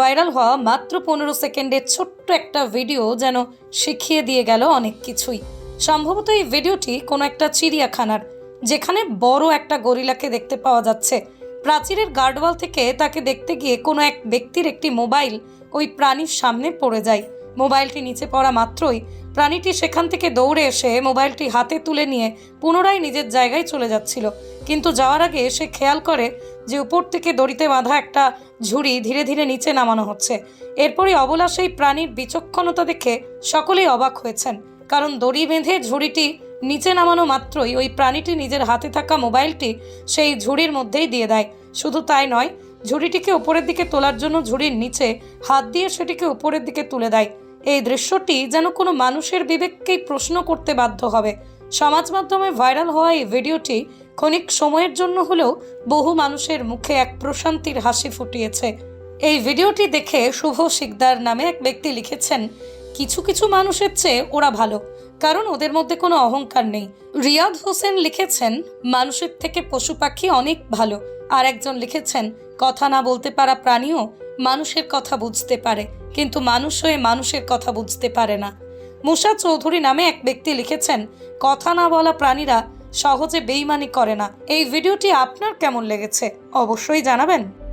Viral হওয়া মাত্র পনেরো সেকেন্ডের ছোট্ট একটা ভিডিও যেন শিখিয়ে দিয়ে গেল অনেক কিছুই। সম্ভবত এই ভিডিওটি কোনো একটা চিড়িয়াখানার, যেখানে বড় একটা গরিলাকে দেখতে পাওয়া যাচ্ছে। প্রাচীরের গার্ডওয়াল থেকে তাকে দেখতে গিয়ে কোনো এক ব্যক্তির একটি মোবাইল ওই প্রাণীর সামনে পড়ে যায়। মোবাইলটি নিচে পড়া মাত্রই প্রাণীটি সেখান থেকে দৌড়ে এসে মোবাইলটি হাতে তুলে নিয়ে পুনরায় নিজের জায়গায় চলে যাচ্ছিল। কিন্তু যাওয়ার আগে সে খেয়াল করে যে উপর থেকে দড়িতে বাঁধা একটা ঝুড়ি ধীরে ধীরে নিচে নামানো হচ্ছে। এরপরই অবলা সেই প্রাণীর বিচক্ষণতা দেখে সকলেই অবাক হয়েছেন। কারণ দড়ি বেঁধে ঝুড়িটি নিচে নামানো মাত্রই ওই প্রাণীটি নিজের হাতে থাকা মোবাইলটি সেই ঝুড়ির মধ্যেই দিয়ে দেয়। শুধু তাই নয়, ঝুড়িটিকে উপরের দিকে তোলার জন্য ঝুড়ির নিচে হাত দিয়ে সেটিকে উপরের দিকে তুলে দেয়। এই দৃশ্যটি যেন কোনো মানুষের বিবেককেই প্রশ্ন করতে বাধ্য হবে। সমাজ মাধ্যমে ভাইরাল হওয়া এই ভিডিওটি ক্ষণিক সময়ের জন্য হলেও বহু মানুষের মুখে এক প্রশান্তির হাসি ফুটিয়েছে। এই ভিডিওটি দেখে শুভ শিকদার নামে এক ব্যক্তি লিখেছেন, কিছু কিছু মানুষের চেয়ে ওরা ভালো, কারণ ওদের মধ্যে কোনো অহংকার নেই। রিয়াদ হোসেন লিখেছেন, মানুষের থেকে পশু পাখি অনেক ভালো। আর একজন লিখেছেন, কথা না বলতে পারা প্রাণীও মানুষের কথা বুঝতে পারে, কিন্তু মানুষ হয়ে মানুষের কথা বুঝতে পারে না। মুসা চৌধুরী নামে এক ব্যক্তি লিখেছেন, কথা না বলা প্রাণীরা সহজে বেইমানি করে না। এই ভিডিওটি আপনার কেমন লেগেছে? অবশ্যই জানাবেন।